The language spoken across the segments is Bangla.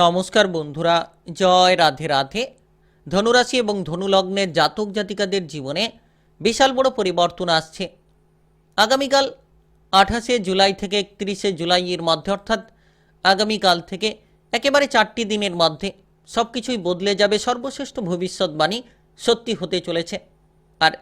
নমস্কার বন্ধুরা, জয় রাধে রাধে। ধনুরাশি এবং ধনুলগ্নের জাতক জাতিকাদের জীবনে বিশাল বড় পরিবর্তন আসছে। আগামীকাল আঠাশে জুলাই থেকে একত্রিশে জুলাইয়ের মধ্যে, অর্থাৎ আগামীকাল থেকে একেবারে চারটি দিনের মধ্যে সব কিছুই বদলে যাবে, সর্বশ্রেষ্ঠ ভবিষ্যৎবাণী সত্যি হতে চলেছে। আর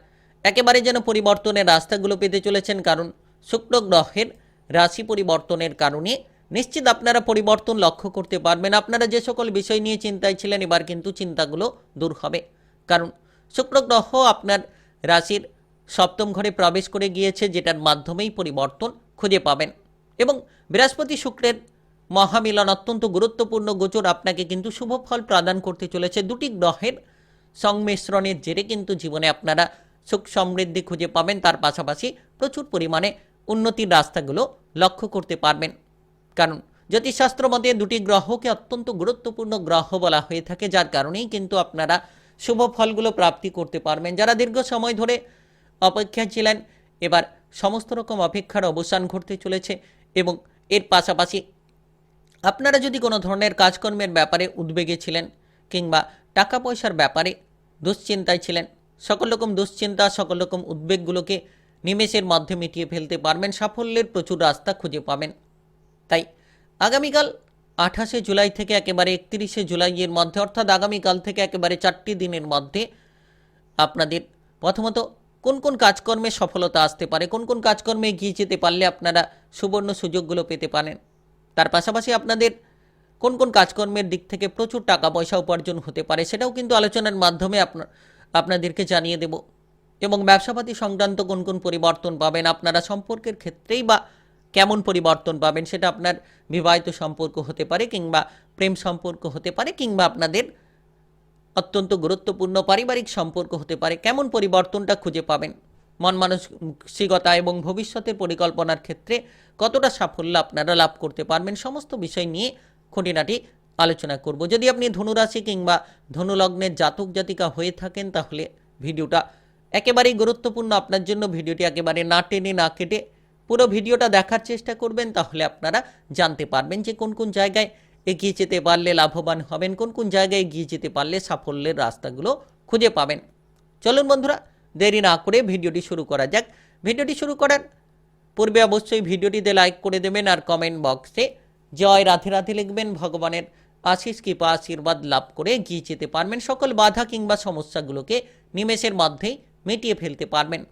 একেবারে যেন পরিবর্তনের রাস্তাগুলো পেতে চলেছেন, কারণ শুক্র গ্রহের রাশি পরিবর্তনের কারণে নিশ্চিত আপনারা পরিবর্তন লক্ষ্য করতে পারবেন। আপনারা যে সকল বিষয় নিয়ে চিন্তায় ছিলেন, এবার কিন্তু চিন্তাগুলো দূর হবে। কারণ শুক্র গ্রহ আপনার রাশির সপ্তম ঘরে প্রবেশ করে গিয়েছে, যেটার মাধ্যমেই পরিবর্তন খুঁজে পাবেন। এবং বৃহস্পতি শুক্রের মহামিলন অত্যন্ত গুরুত্বপূর্ণ গোচর আপনাকে কিন্তু শুভ ফল প্রদান করতে চলেছে। দুটি গ্রহের সংমিশ্রণের জেরে কিন্তু জীবনে আপনারা সুখ সমৃদ্ধি খুঁজে পাবেন। তার পাশাপাশি প্রচুর পরিমাণে উন্নতির রাস্তাগুলো লক্ষ্য করতে পারবেন। কারণ জ্যোতিষশাস্ত্র মতে দুটি গ্রহকে অত্যন্ত গুরুত্বপূর্ণ গ্রহ বলা হয়ে থাকে। যার কারণেই কিন্তু আপনারা শুভ ফলগুলো প্রাপ্তি করতে পারবেন। যারা দীর্ঘ সময় ধরে অপেক্ষায় ছিলেন, এবার সমস্ত রকম অপেক্ষার অবসান ঘটতে চলেছে এবং এর পাশাপাশি আপনারা যদি কোনো ধরনের কাজকর্মের ব্যাপারে উদ্বেগে ছিলেন কিংবা টাকা পয়সার ব্যাপারে দুশ্চিন্তায় ছিলেন, সকল রকম দুশ্চিন্তা, সকল রকম উদ্বেগগুলোকে নিমেষের মধ্যে মিটিয়ে ফেলতে পারবেন। সাফল্যের প্রচুর রাস্তা খুঁজে পাবেন। তাই আগামীকাল আঠাশে জুলাই থেকে একেবারে একত্রিশে জুলাইয়ের মধ্যে, অর্থাৎ আগামীকাল থেকে একেবারে চারটি দিনের মধ্যে আপনাদের প্রথমত কোন কোন কাজকর্মে সফলতা আসতে পারে, কোন কোন কাজকর্মে এগিয়ে যেতে পারলে আপনারা সুবর্ণ সুযোগগুলো পেতে পারেন। তার পাশাপাশি আপনাদের কোন কোন কাজকর্মের দিক থেকে প্রচুর টাকা পয়সা উপার্জন হতে পারে, সেটাও কিন্তু আলোচনার মাধ্যমে আপনার আপনাদেরকে জানিয়ে দেব। এবং ব্যবসাপাতি সংক্রান্ত কোন কোন পরিবর্তন পাবেন, আপনারা সম্পর্কের ক্ষেত্রেই বা কেমন পরিবর্তন পাবেন সেটা আপনার বিবাহিত সম্পর্ক হতে পারে কিংবা প্রেম সম্পর্ক হতে পারে কিংবা আপনাদের অত্যন্ত গুরুত্বপূর্ণ পারিবারিক সম্পর্ক হতে পারে। কেমন পরিবর্তনটা খুঁজে পাবেন? মন মানসিকতা এবং ভবিষ্যতের পরিকল্পনার ক্ষেত্রে কতটা সাফল্য আপনারা লাভ করতে পারবেন সমস্ত বিষয় নিয়ে খুঁটিনাটি আলোচনা করব। যদি আপনি ধনুরাশি কিংবা ধনুলগ্নের জাতক জাতিকা হয়ে থাকেন তাহলে ভিডিওটা একেবারেই গুরুত্বপূর্ণ। আপনার জন্য ভিডিওটি একেবারে না টেনে না কেটে পুরো ভিডিওটা দেখার চেষ্টা করবেন, তাহলে আপনারা জানতে পারবেন যে কোন কোন জায়গায় এগিয়ে যেতে পারলে লাভবান হবেন, কোন কোন জায়গায় এগিয়ে যেতে পারলে সাফল্যের রাস্তাগুলো খুঁজে পাবেন। চলুন বন্ধুরা, দেরি না করে ভিডিওটি শুরু করা যাক। ভিডিওটি শুরু করার পূর্বে অবশ্যই ভিডিওটিতে লাইক করে দেবেন আর কমেন্ট বক্সে জয় রাধে রাধে লিখবেন, ভগবানের আশিস কৃপা, আশীর্বাদ লাভ করে এগিয়ে যেতে পারবেন। সকল বাধা কিংবা সমস্যাগুলোকে নিমেষের মধ্যেই মিটিয়ে ফেলতে পারবেন।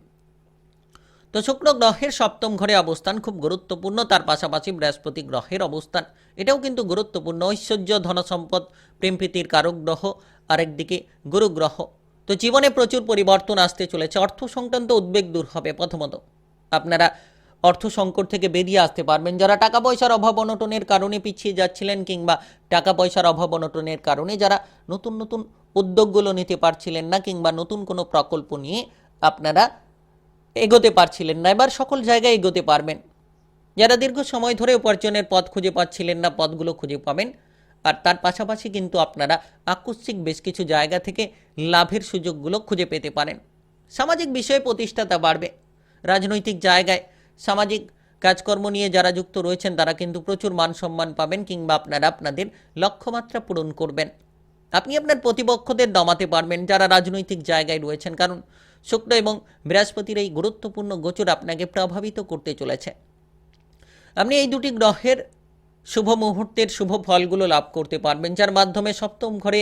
তো শুক্র গ্রহের সপ্তম ঘরে অবস্থান খুব গুরুত্বপূর্ণ, তার পাশাপাশি বৃহস্পতি গ্রহের অবস্থান। এটাও কিন্তু গুরুত্বপূর্ণ। ঐশ্বর্য, ধনসম্পদ প্রেমপ্রীতির কারক গ্রহ আরেকদিকে গুরু গ্রহ। তো জীবনে প্রচুর পরিবর্তন আসতে চলেছে। অর্থ সংক্রান্ত উদ্বেগ দূর হবে প্রথমত। আপনারা অর্থ সংকট থেকে বেরিয়ে আসতে পারবেন। যারা টাকা পয়সার অভাব অনটনের কারণে পিছিয়ে যাচ্ছিলেন কিংবা টাকা পয়সার অভাব অনটনের কারণে যারা নতুন নতুন উদ্যোগগুলো নিতে পারছিলেন না কিংবা নতুন কোনো প্রকল্প নিয়ে আপনারা এগোতে পারছিলেন না, এবার সকল জায়গায় এগোতে পারবেন। যারা দীর্ঘ সময় ধরে উপার্জনের পথ খুঁজে পাচ্ছিলেন না, পথগুলো খুঁজে পাবেন। আর তার পাশাপাশি কিন্তু আপনারা আকস্মিক বেশ কিছু জায়গা থেকে লাভের সুযোগগুলো খুঁজে পেতে পারেন। সামাজিক বিষয়ে প্রতিষ্ঠাতা বাড়বে। রাজনৈতিক জায়গায় সামাজিক কাজকর্ম নিয়ে যারা যুক্ত রয়েছেন, তারা কিন্তু প্রচুর মান সম্মান পাবেন কিংবা আপনারা আপনাদের লক্ষ্যমাত্রা পূরণ করবেন। আপনি আপনার প্রতিপক্ষদের দমাতে পারবেন যারা রাজনৈতিক জায়গায় রয়েছেন। কারণ শুক্র এবং বৃহস্পতির এই গুরুত্বপূর্ণ গোচর আপনাকে প্রভাবিত করতে চলেছে। আপনি এই দুটি গ্রহের শুভ মুহূর্তের শুভ ফলগুলো লাভ করতে পারবেন, যার মাধ্যমে সপ্তম ঘরে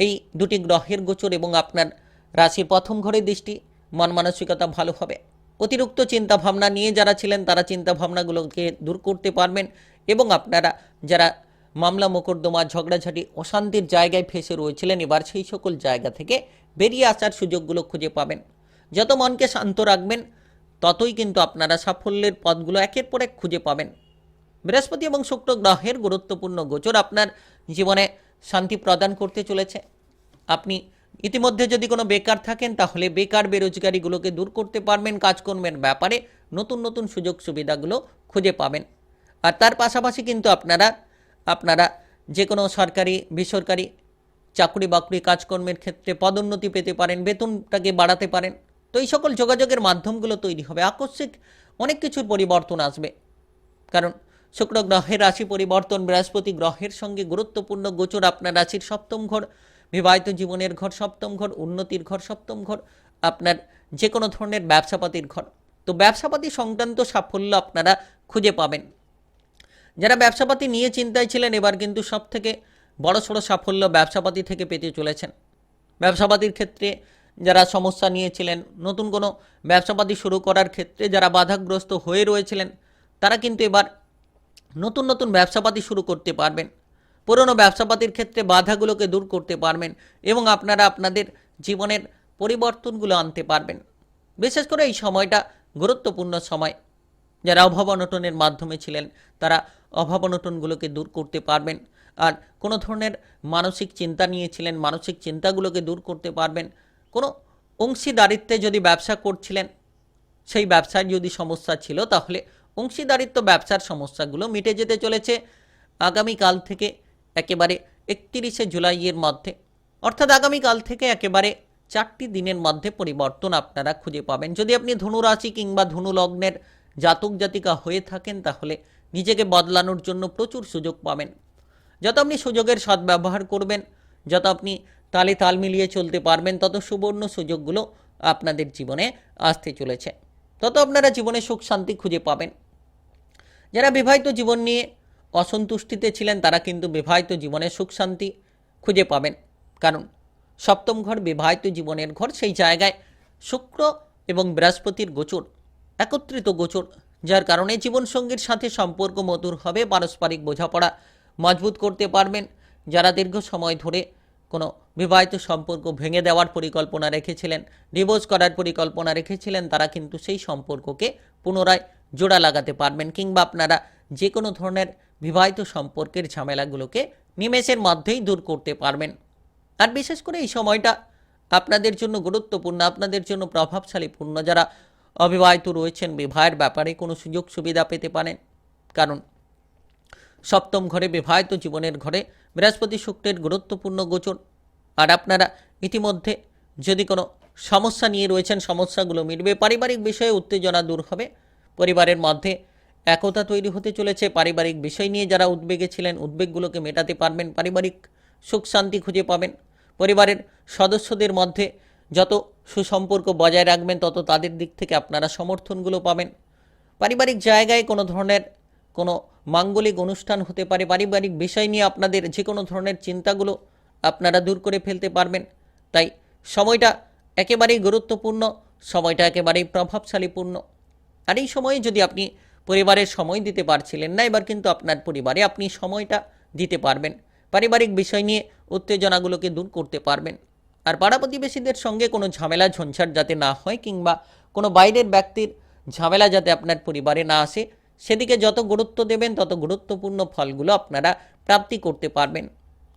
এই দুটি গ্রহের গোচর এবং আপনার রাশির প্রথম ঘরে দৃষ্টি, মন মানসিকতা ভালো হবে। অতিরিক্ত চিন্তা ভাবনা নিয়ে যারা ছিলেন, তারা চিন্তা ভাবনাগুলোকে দূর করতে পারবেন এবং আপনারা যারা মামলা মোকদ্দমা, ঝগড়াঝাটি অশান্তির জায়গায় ফেসে রয়েছিলেন। এবার সেই সকল জায়গা থেকে বেরিয়ে আসার সুযোগগুলো খুঁজে পাবেন। যত মনকে শান্ত রাখবেন, ততই কিন্তু আপনারা সাফল্যের পথগুলো একের পর এক খুঁজে পাবেন। বৃহস্পতি এবং শুক্র গ্রহের গুরুত্বপূর্ণ গোচর আপনার জীবনে শান্তি প্রদান করতে চলেছে। আপনি ইতিমধ্যে যদি কোনো বেকার থাকেন, তাহলে বেকার বেরোজগারিগুলোকে দূর করতে পারবেন। কাজকর্মের ব্যাপারে নতুন নতুন সুযোগ সুবিধাগুলো খুঁজে পাবেন। আর তার পাশাপাশি কিন্তু আপনারা আপনারা যে কোনো সরকারি, বেসরকারি চাকরি বাকরি কাজকর্মের ক্ষেত্রে পদোন্নতি পেতে পারেন, বেতনটাকে বাড়াতে পারেন, তো এই সকল যোগাযোগের মাধ্যমগুলো তৈরি হবে। আকস্মিক অনেক কিছুর পরিবর্তন আসবে। কারণ শুক্র গ্রহের রাশি পরিবর্তন, বৃহস্পতি গ্রহের সঙ্গে গুরুত্বপূর্ণ গোচর আপনার রাশির সপ্তম ঘর, বিবাহিত জীবনের ঘর সপ্তম ঘর, উন্নতির ঘর সপ্তম ঘর, আপনার যে কোনো ধরনের ব্যবসাপাতির ঘর। তো ব্যবসাপাতি সংক্রান্ত সাফল্য আপনারা খুঁজে পাবেন। যারা ব্যবসাপাতি নিয়ে চিন্তায় ছিলেন, এবার কিন্তু সব থেকে বড় সড়ো সাফল্য ব্যবসাপাতি থেকে পেতে চলেছেন। ব্যবসাপাতির ক্ষেত্রে যারা সমস্যা নিয়েছিলেন নতুন কোনো ব্যবসাপাতি শুরু করার ক্ষেত্রে যারা বাধাগ্রস্ত হয়ে রয়েছিলেন, তারা কিন্তু এবার নতুন নতুন ব্যবসাপাতি শুরু করতে পারবেন। পুরনো ব্যবসাপাতির ক্ষেত্রে বাধাগুলোকে দূর করতে পারবেন এবং আপনারা আপনাদের জীবনের পরিবর্তনগুলো আনতে পারবেন। বিশেষ করে এই সময়টা গুরুত্বপূর্ণ সময়। যারা অভাব অনটনের মাধ্যমে ছিলেন, তারা অভাব অনটনগুলোকে দূর করতে পারবেন। আর কোনো ধরনের মানসিক চিন্তা নিয়েছিলেন, মানসিক চিন্তাগুলোকে দূর করতে পারবেন, কোনো অংশীদারিত্বে যদি ব্যবসা করছিলেন, সেই ব্যবসায় যদি সমস্যা ছিল, তাহলে অংশীদারিত্ব ব্যবসার সমস্যাগুলো মিটে যেতে চলেছে। আগামীকাল থেকে একেবারে একত্রিশে জুলাইয়ের মধ্যে, অর্থাৎ আগামীকাল থেকে একেবারে চারটি দিনের মধ্যে পরিবর্তন আপনারা খুঁজে পাবেন। যদি আপনি ধনু রাশি কিংবা ধনু লগ্নের জাতক জাতিকা হয়ে থাকেন, তাহলে নিজেকে বদলানোর জন্য প্রচুর সুযোগ পাবেন। যত আপনি সুযোগের সদ্ব্যবহার করবেন, যত আপনি তালে তাল মিলিয়ে চলতে পারবেন, তত সুবর্ণ সুযোগগুলো আপনাদের জীবনে আসতে চলেছে। তত আপনারা জীবনে সুখ শান্তি খুঁজে পাবেন। যারা বিবাহিত জীবন নিয়ে অসন্তুষ্টিতে ছিলেন, তারা কিন্তু বিবাহিত জীবনে সুখ শান্তি খুঁজে পাবেন। কারণ সপ্তম ঘর বিবাহিত জীবনের ঘর, সেই জায়গায় শুক্র এবং বৃহস্পতির গোচর। একত্রিত গোচর, যার কারণে জীবনসঙ্গীর সাথে সম্পর্ক মধুর হবে, পারস্পরিক বোঝাপড়া মজবুত করতে পারবেন। যারা দীর্ঘ সময় ধরে কোনো বিবাহিত সম্পর্ক ভেঙে দেওয়ার পরিকল্পনা রেখেছিলেন ডিভোর্স করার পরিকল্পনা রেখেছিলেন, তারা কিন্তু সেই সম্পর্ককে পুনরায় জোড়া লাগাতে পারবেন কিংবা আপনারা যে কোনো ধরনের বিবাহিত সম্পর্কের ঝামেলাগুলোকে নিমেষের মধ্যেই দূর করতে পারবেন। আর বিশেষ করে এই সময়টা আপনাদের জন্য গুরুত্বপূর্ণ, আপনাদের জন্য প্রভাবশালীপূর্ণ, যারা অবিবাহিত রয়েছেন, বিবাহের ব্যাপারে কোনো সুযোগ সুবিধা পেতে পারেন। কারণ সপ্তম ঘরে বিবাহিত জীবনের ঘরে বৃহস্পতি শুক্রের গুরুত্বপূর্ণ গোচর। আর আপনারা ইতিমধ্যে যদি কোনো সমস্যা নিয়ে রয়েছেন, সমস্যাগুলো মিটবে, পারিবারিক বিষয়ে উত্তেজনা দূর হবে। পরিবারের মধ্যে একতা তৈরি হতে চলেছে। পারিবারিক বিষয় নিয়ে যারা উদ্বেগে ছিলেন, উদ্বেগগুলোকে মেটাতে পারবেন। পারিবারিক সুখ শান্তি খুঁজে পাবেন। পরিবারের সদস্যদের মধ্যে যত সুসম্পর্ক বজায় রাখবেন, তত তাদের দিক থেকে আপনারা সমর্থনগুলো পাবেন। পারিবারিক জায়গায় কোনো ধরনের কোনো মাঙ্গলিক অনুষ্ঠান হতে পারে, পারিবারিক বিষয় নিয়ে আপনাদের যে কোনো ধরনের চিন্তাগুলো আপনারা দূর করে ফেলতে পারবেন। তাই সময়টা একেবারেই গুরুত্বপূর্ণ, সময়টা একেবারেই প্রভাবশালীপূর্ণ। আর এই সময়ে যদি আপনি পরিবারের সময় দিতে পারছিলেন না, এবার কিন্তু আপনার পরিবারে আপনি সময়টা দিতে পারবেন। পারিবারিক বিষয় নিয়ে উত্তেজনাগুলোকে দূর করতে পারবেন। আর পাড়া প্রতিবেশীদের সঙ্গে কোনো ঝামেলা, ঝঞ্ঝাট যাতে না হয় কিংবা কোনো বাইরের ব্যক্তির ঝামেলা যাতে আপনার পরিবারে না আসে, সেদিকে যত গুরুত্ব দেবেন, তত গুরুত্বপূর্ণ ফলগুলো আপনারা প্রাপ্তি করতে পারবেন।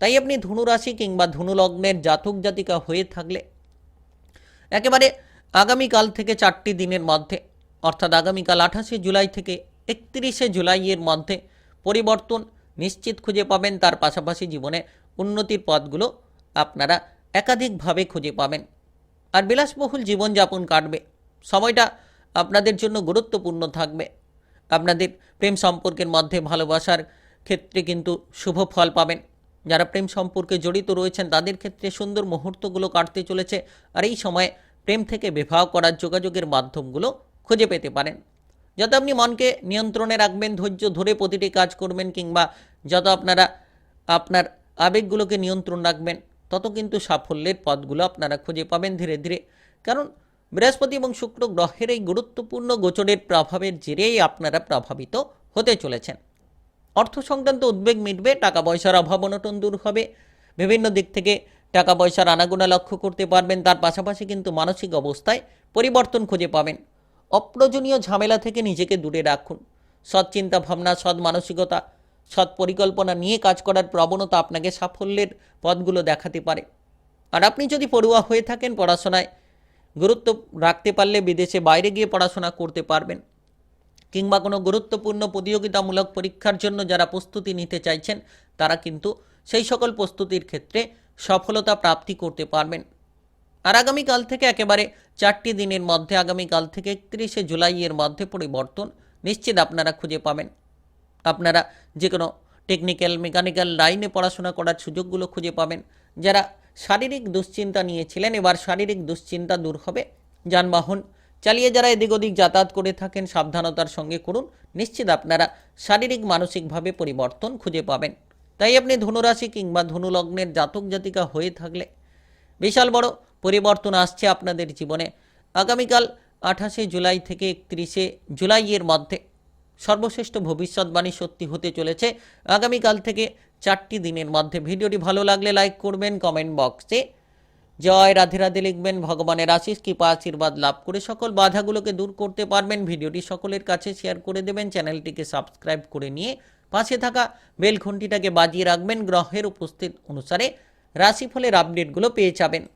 তাই আপনি ধনুরাশি কিংবা ধনুলগ্নের জাতক জাতিকা হয়ে থাকলে একেবারে আগামীকাল থেকে চারটি দিনের মধ্যে, অর্থাৎ আগামীকাল আঠাশে জুলাই থেকে একত্রিশে জুলাইয়ের মধ্যে পরিবর্তন নিশ্চিত খুঁজে পাবেন। তার পাশাপাশি জীবনে উন্নতির পথগুলো আপনারা একাধিকভাবে খুঁজে পাবেন। আর বিলাসবহুল জীবনযাপন কাটবে। সময়টা আপনাদের জন্য গুরুত্বপূর্ণ থাকবে। আপনাদের প্রেম সম্পর্কের মধ্যে ভালোবাসার ক্ষেত্রে কিন্তু শুভ ফল পাবেন। যারা প্রেম সম্পর্কে জড়িত রয়েছেন, তাদের ক্ষেত্রে সুন্দর মুহূর্তগুলো কাটতে চলেছে। আর এই সময়ে প্রেম থেকে বিবাহ করার যোগাযোগের মাধ্যমগুলো খুঁজে পেতে পারেন। যত আপনি মনকে নিয়ন্ত্রণে রাখবেন, ধৈর্য ধরে প্রতিটি কাজ করবেন, কিংবা যত আপনারা আপনার আবেগগুলোকে নিয়ন্ত্রণ রাখবেন তত কিন্তু সাফল্যের পথগুলো আপনারা খুঁজে পাবেন ধীরে ধীরে। কারণ বৃহস্পতি এবং শুক্র গ্রহের এই গুরুত্বপূর্ণ গোচরের প্রভাবের জেরেই আপনারা প্রভাবিত হতে চলেছেন। অর্থ সংক্রান্ত উদ্বেগ মিটবে টাকা পয়সার অভাব অনটন দূর হবে। বিভিন্ন দিক থেকে টাকা পয়সার আনাগোনা লক্ষ্য করতে পারবেন, তার পাশাপাশি কিন্তু মানসিক অবস্থায় পরিবর্তন খুঁজে পাবেন। অপ্রয়োজনীয় ঝামেলা থেকে নিজেকে দূরে রাখুন। সৎ চিন্তা ভাবনা, সৎ মানসিকতা সৎ পরিকল্পনা নিয়ে কাজ করার প্রবণতা আপনাকে সাফল্যের পথগুলো দেখাতে পারে। আর আপনি যদি পড়ুয়া হয়ে থাকেন পড়াশোনায়, গুরুত্ব রাখতে পারলে বিদেশে বাইরে গিয়ে পড়াশোনা করতে পারবেন। কিংবা কোনো গুরুত্বপূর্ণ প্রতিযোগিতামূলক পরীক্ষার জন্য যারা প্রস্তুতি নিতে চাইছেন, তারা কিন্তু সেই সকল প্রস্তুতির ক্ষেত্রে সফলতা প্রাপ্তি করতে পারবেন। আর আগামীকাল থেকে একেবারে চারটি দিনের মধ্যে, আগামীকাল থেকে একত্রিশে জুলাইয়ের মধ্যে পরিবর্তন নিশ্চিত আপনারা খুঁজে পাবেন। আপনারা যে কোনো টেকনিক্যাল মেকানিক্যাল লাইনে পড়াশোনা করার সুযোগগুলো খুঁজে পাবেন। যারা শারীরিক দুশ্চিন্তা নিয়েছিলেন, এবার শারীরিক দুশ্চিন্তা দূর হবে। যানবাহন চালিয়ে যারা এদিক ওদিক যাতায়াত করে থাকেন, সাবধানতার সঙ্গে করুন। নিশ্চিত আপনারা শারীরিক, মানসিকভাবে পরিবর্তন খুঁজে পাবেন। তাই আপনি ধনুরাশি কিংবা ধনুলগ্নের জাতক জাতিকা হয়ে থাকলে বিশাল বড় পরিবর্তন আসছে আপনাদের জীবনে। আগামীকাল আঠাশে জুলাই থেকে একত্রিশে জুলাইয়ের মধ্যে সর্বশ্রেষ্ঠ ভবিষ্যৎবাণী সত্যি হতে চলেছে। আগামীকাল থেকে চারটি দিনের মধ্যে ভিডিওটি ভালো লাগলে লাইক করবেন, কমেন্ট বক্সে। জয় রাধে রাধে লিখবেন, ভগবানের আশিস কৃপা, আশীর্বাদ লাভ করে সকল বাধাগুলোকে দূর করতে পারবেন। ভিডিওটি সকলের কাছে শেয়ার করে দেবেন, চ্যানেলটিকে সাবস্ক্রাইব করে নিয়ে পাশে থাকা বেল ঘন্টিটাকে বাজিয়ে রাখবেন। গ্রহের উপস্থিত অনুসারে রাশিফলের আপডেটগুলো পেয়ে যাবেন।